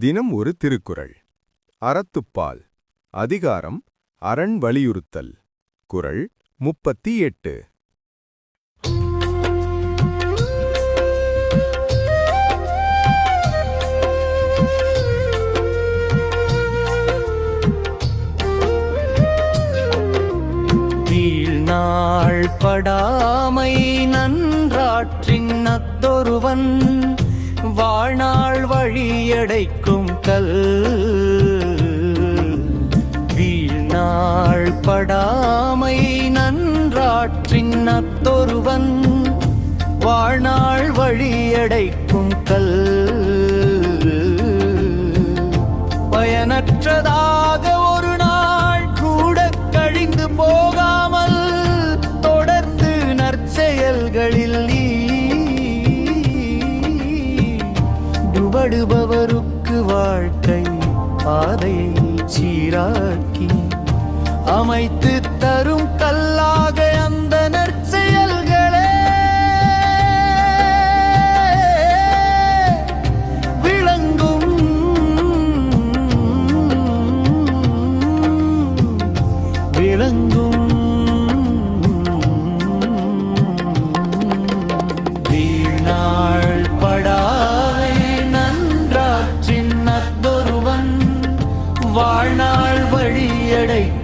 தினம் ஒரு திருக்குறள். அறத்துப்பால். அதிகாரம் அரண் வலியுறுத்தல். குரல் முப்பத்தி எட்டு வீழ்நாள் படாமை நன்றாற்றின் அத்தொருவன். வாழ்நாள் வழியடைக்கும் கல். வீழ்நாள் படாமை நன்றாற்றின் அத்தொருவன். வாழ்நாள் வழியடைக்கும் கல். பயனற்றதா பாடுபவருக்கு வாழ்க்கை பாதையை சீராக்கி அமைத்து தரும் கல்லாக அந்த நற்செயல்களே. விளங்கும் விளங்கும் வாழ்நாள் வழியடைக்கும்